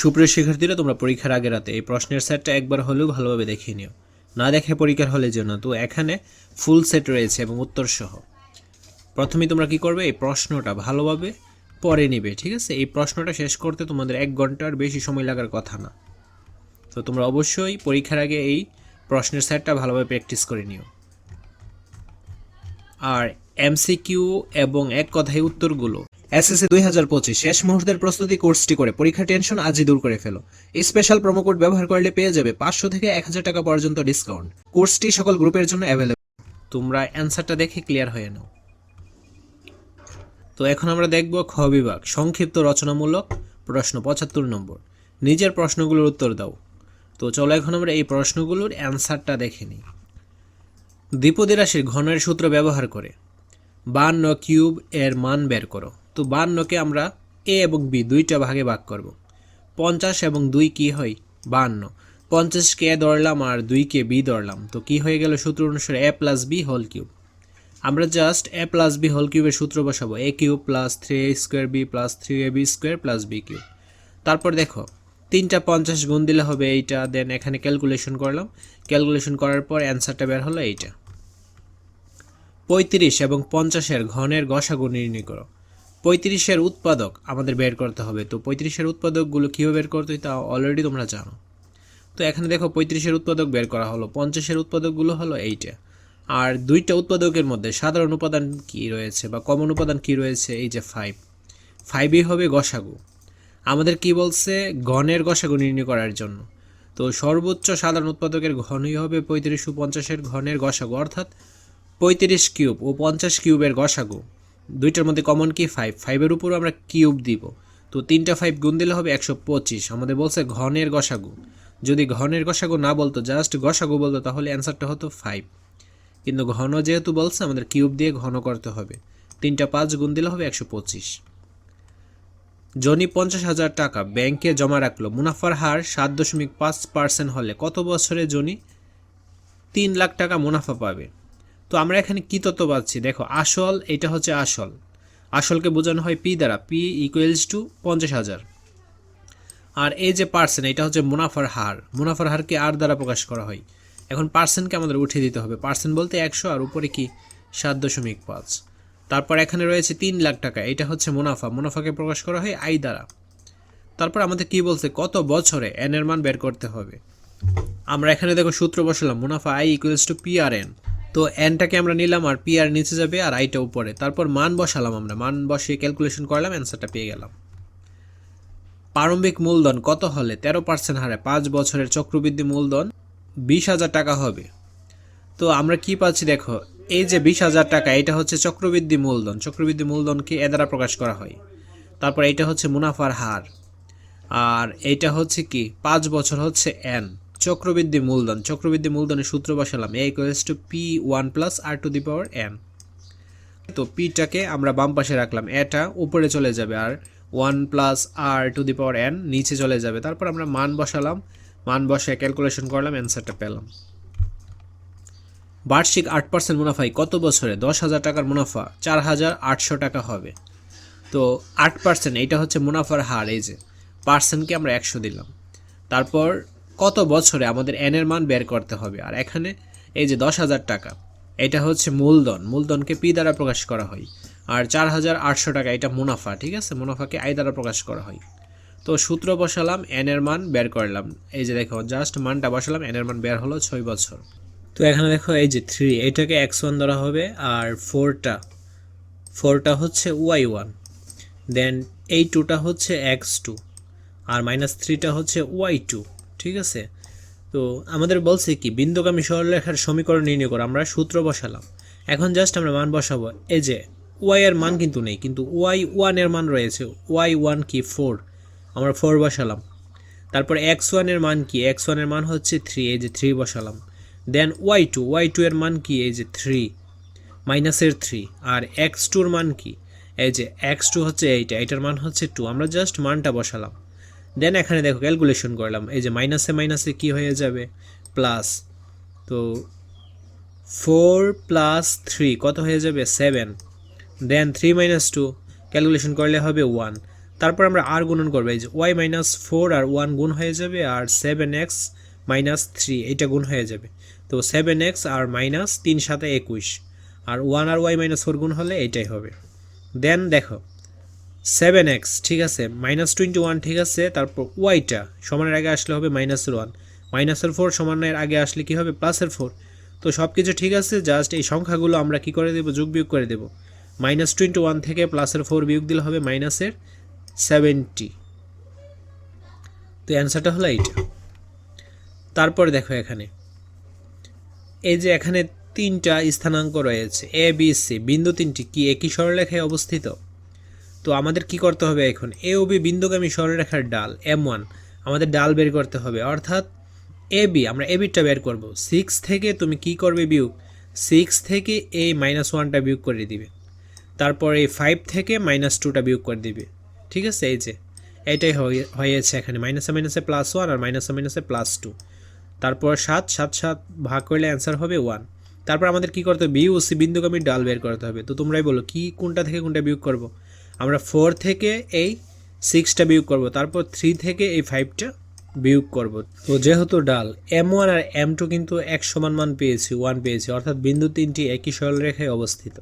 সুপ্রিয় শিক্ষার্থীরা, তোমরা পরীক্ষার আগে রাতে এই প্রশ্নের সেটটা একবার হলেও ভালোভাবে দেখিয়ে নিও। না দেখে পরীক্ষার হলে না তো এখানে ফুল সেট রয়েছে এবং উত্তর সহ। প্রথমে তোমরা কি করবে? এই প্রশ্নটা ভালোভাবে পরে নিবে, ঠিক আছে? এই প্রশ্নটা শেষ করতে তোমাদের এক ঘণ্টার বেশি সময় লাগার কথা না। তো তোমরা অবশ্যই পরীক্ষার আগে এই প্রশ্নের সেটটা ভালোভাবে প্র্যাকটিস করে নিও। আর এমসিকিউ এবং এক কথায় উত্তরগুলো এসএসসি দুই হাজার পঁচিশ শেষ মুহূর্তের প্রস্তুতি কোর্সটি করে পরীক্ষার টেনশন আজই দূর করে ফেলো। স্পেশাল প্রোমো কোড ব্যবহার করলে পেয়ে যাবে পাঁচশো থেকে এক হাজার টাকা পর্যন্ত ডিসকাউন্ট কোর্সটি সকল গ্রুপের জন্য অ্যাভেলেবল তোমরা অ্যান্সারটা দেখে ক্লিয়ার হয়ে নাও। তো এখন আমরা দেখব খ বিভাগ, সংক্ষিপ্ত রচনামূলক, প্রশ্ন পঁচাত্তর নম্বর। নিজের প্রশ্নগুলোর উত্তর দাও। তো চলো এখন আমরা এই প্রশ্নগুলোর অ্যান্সারটা দেখে নিই। দ্বিপদী রাশির ঘনের সূত্র ব্যবহার করে বান্ন কিউব এর মান বের করো। তো বান্নকে আমরা এ এবং বি দুইটা ভাগে ভাগ করব। পঞ্চাশ এবং দুই কি হয়? বান্ন পঞ্চাশকে এ ধরলাম আর দুইকে বি ধরলাম। তো কি হয়ে গেল সূত্র অনুসারে a plus b whole cube. আমরা just a plus b whole কিউবের সূত্র বসাবো। A cube plus three a square b plus three a b square plus b cube. তারপর দেখো, তিনটা পঞ্চাশ গুণ দিলে হবে এইটা। দেন এখানে ক্যালকুলেশন করলাম। ক্যালকুলেশন করার পর অ্যান্সারটা বের হলো এইটা। পঁয়ত্রিশ এবং পঞ্চাশের ঘনের গসাগু নির্ণয় করো। পঁয়ত্রিশের উৎপাদক আমাদের বের করতে হবে। তো পঁয়ত্রিশের উৎপাদকগুলো কীভাবে বের করতে হয় তা অলরেডি তোমরা জানো। তো এখানে দেখো পঁয়ত্রিশের উৎপাদক বের করা হলো, পঞ্চাশের উৎপাদকগুলো হলো এইটা। আর দুইটা উৎপাদকের মধ্যে সাধারণ উপাদান কি রয়েছে বা কমন উপাদান কি রয়েছে? এই যে ফাইভ ফাইভই হবে গসাগু। আমাদের কি বলছে? ঘনের গসাগু নির্ণয় করার জন্য। তো সর্বোচ্চ সাধারণ উৎপাদকের ঘনই হবে পঁয়ত্রিশ ও পঞ্চাশের ঘনের গসাগু। অর্থাৎ পঁয়ত্রিশ কিউব ও পঞ্চাশ কিউবের গসাগু। দুইটার মধ্যে কমন কি? ফাইভ ফাইভের উপরও আমরা কিউব দিব। তো তিনটা ফাইভ গুণ দিলে হবে একশো পঁচিশ। আমাদের বলছে ঘনের গসাগু। যদি ঘনের গসাগু না বলতো জাস্ট গসাগু বলতো, তাহলে অ্যান্সারটা হতো ফাইভ কিন্তু ঘন যেহেতু বলছে, আমাদের কিউব দিয়ে ঘন করতে হবে। তিনটা পাঁচ গুণ দিলে হবে একশো পঁচিশ। জনি পঞ্চাশ হাজার টাকা ব্যাংকে জমা রাখল। মুনাফার হার সাত দশমিক পাঁচ পার্সেন্ট হলে কত বছরে জনি? তিন লাখ টাকা মুনাফা পাবে। তো আমরা এখানে কী তত্ত্ব পাচ্ছি? দেখো, আসল, এটা হচ্ছে আসল। আসলকে বোঝানো হয় পি দ্বারা, পি ইকুয়েলস টু পঞ্চাশ হাজার। আর এই যে পার্সেন্ট, এটা হচ্ছে মুনাফার হার। মুনাফার হারকে আর দ্বারা প্রকাশ করা হয়। এখন পার্সেন্টকে আমাদের উঠিয়ে দিতে হবে। পার্সেন্ট বলতে একশো, আর উপরে কি? সাত দশমিক পাঁচ। তারপর এখানে রয়েছে তিন লাখ টাকা। এটা হচ্ছে মুনাফা। মুনাফাকে প্রকাশ করা হয় আই দ্বারা। তারপর আমাদের কি বলছে? কত বছরে এন এর মান বের করতে হবে? আমরা এখানে দেখো সূত্র বসালাম। মুনাফা I equals to P R N তো এনটাকে আমরা নিলাম আর পি আর নিচে যাবে আর আইটা উপরে। তারপর মান বসালাম আমরা। মান বসিয়ে ক্যালকুলেশন করলাম অ্যান্সারটা পেয়ে গেলাম। প্রারম্ভিক মূলধন কত হলে? তেরো পার্সেন্ট হারে পাঁচ বছরের চক্রবৃদ্ধি মূলধন বিশ হাজার টাকা হবে। তো আমরা কি পাচ্ছি দেখো, এই যে বিশ হাজার টাকা, এটা হচ্ছে চক্রবৃদ্ধি মূলধন। চক্রবৃদ্ধি মূলধনকে এ দ্বারা প্রকাশ করা হয়। তারপর এটা হচ্ছে মুনাফার হার। আর এটা হচ্ছে কি? পাঁচ বছর হচ্ছে এন চক্রবৃদ্ধি মূলধন, চক্রবৃদ্ধি মূলধনের সূত্র বসালাম A equals to P one plus R to the power N তো পিটাকে আমরা বাম পাশে রাখলাম এটা উপরে চলে যাবে আর one plus R to the power N নিচে চলে যাবে। তারপর আমরা মান বসালাম, মান বসে ক্যালকুলেশন করলাম অ্যান্সারটা পেলাম। বার্ষিক আট পার্সেন্ট মুনাফায় কত বছরে? দশ হাজার টাকার মুনাফা, চার হাজার আটশো টাকা হবে। তো আট পার্সেন্ট এইটা হচ্ছে মুনাফার হার, এই যে। পার্সেন্টকে আমরা একশো দিলাম। তারপর কত বছরে আমাদের এনের মান বের করতে হবে? আর এখানে এই যে দশ হাজার টাকা, এটা হচ্ছে মূলধন। মূলধনকে পি দ্বারা প্রকাশ করা হয়। আর চার হাজার আটশো টাকা, এটা মুনাফা, ঠিক আছে? মুনাফাকে আই দ্বারা প্রকাশ করা হয়। তো সূত্র বসালাম এন এর মান বের করলাম। এই যে দেখো জাস্ট মানটা বসালাম এন এর মান বের হলো ছয় বছর। তো এখানে দেখো, এই যে থ্রি এটাকে এক্স ওয়ান ধরা হবে, আর ফোরটা ফোরটা হচ্ছে ওয়াই ওয়ান দেন এই টুটা হচ্ছে এক্স টু আর মাইনাস থ্রিটা হচ্ছে ওয়াই টু ঠিক আছে? তো আমাদের বলছে কি, বিন্দুগামী সরলরেখার সমীকরণ নির্ণয় করো, আমরা সূত্র বসালাম। এখন জাস্ট আমরা মান বসাবো, এই যে ওয়াই এর মান কিন্তু নেই, কিন্তু ওয়াই ওয়ানের মান রয়েছে ওয়াই ওয়ান কি ফোর আমরা ফোর বসালাম। তারপর এক্স ওয়ানের মান কি এক্স ওয়ানের মান হচ্ছে থ্রি এই যে থ্রি বসালাম। Then Y two Y two এর মান কি, এই যে থ্রি মাইনাসের থ্রি আর এক্স টুর মান কি, এই যে এক্স টু হচ্ছে এইটা এইটার মান হচ্ছে টু আমরা জাস্ট মানটা বসালাম। দেন এখানে দেখো ক্যালকুলেশন করলাম। এই যে মাইনাসে মাইনাসে কি হয়ে যাবে? প্লাস তো ফোর প্লাস থ্রি কত হয়ে যাবে? Seven then three minus two calculation করলে হবে ওয়ান তারপর আমরা আর গুণন করব। এই যে ওয়াই মাইনাস ফোর আর ওয়ান গুণ হয়ে যাবে, আর সেভেন এক্স মাইনাস থ্রি এইটা গুণ হয়ে যাবে। তো সেভেন এক্স আর মাইনাস তিন সাথে একুশ। আর ওয়ান আর ওয়াই মাইনাস ফোর গুণ হলে এইটাই হবে। দেন দেখো সেভেন এক্স ঠিক আছে? মাইনাস টোয়েন্টি ওয়ান ঠিক আছে? তারপর ওয়াইটা সমানের আগে আসলে হবে মাইনাসের ওয়ান মাইনাসের ফোর সমানের আগে আসলে কি হবে? প্লাসের ফোর তো সব কিছু ঠিক আছে? জাস্ট এই সংখ্যাগুলো আমরা কি করে দেবো? যোগ বিয়োগ করে দেবো। মাইনাস টোয়েন্টি ওয়ান থেকে প্লাসের ফোর বিয়োগ দিলে হবে মাইনাসের সেভেন্টি তো অ্যান্সারটা হলো এইটা। তারপর দেখো এখানে। এই যে এখানে তিনটা স্থানাঙ্ক রয়েছে এ বি সি বিন্দু তিনটি কি একই সরলরেখায় অবস্থিত? তো আমাদের কি করতে হবে এখন? এ ও বি বিন্দুগামী সরলরেখার ডাল এম ওয়ান আমাদের ডাল বের করতে হবে। অর্থাৎ এ বি আমরা এ বিটা বের করব। সিক্স থেকে তুমি কি করবে বিয়োগ? সিক্স থেকে এই মাইনাস ওয়ানটা বিয়োগ করে দিবে। তারপর এই ফাইভ থেকে মাইনাস টুটা বিয়োগ করে দিবে। ঠিক আছে? এই যে এটাই হয়ে- হয়েছে এখানে। মাইনাসে মাইনাসে প্লাস ওয়ান আর মাইনাসে মাইনাসে প্লাস টু তারপর সাত সাত সাত ভাগ করলে অ্যান্সার হবে ওয়ান তারপর আমাদের কি করতে হবে? বি ও সি বিন্দুগামীর ডাল বের করতে হবে। তো তোমরাই বলো, কি কোনটা থেকে কোনটা বিয়োগ করব? আমরা ফোর থেকে এই সিক্সটা বিয়োগ করব, তারপর থ্রি থেকে এই ফাইভটা বিয়োগ করব। তো যেহেতু ডাল এম ওয়ান আর এম টু কিন্তু এক সমান মান পেয়েছি ওয়ান পেয়েছি, অর্থাৎ বিন্দু তিনটি একই সরলরেখায় অবস্থিত।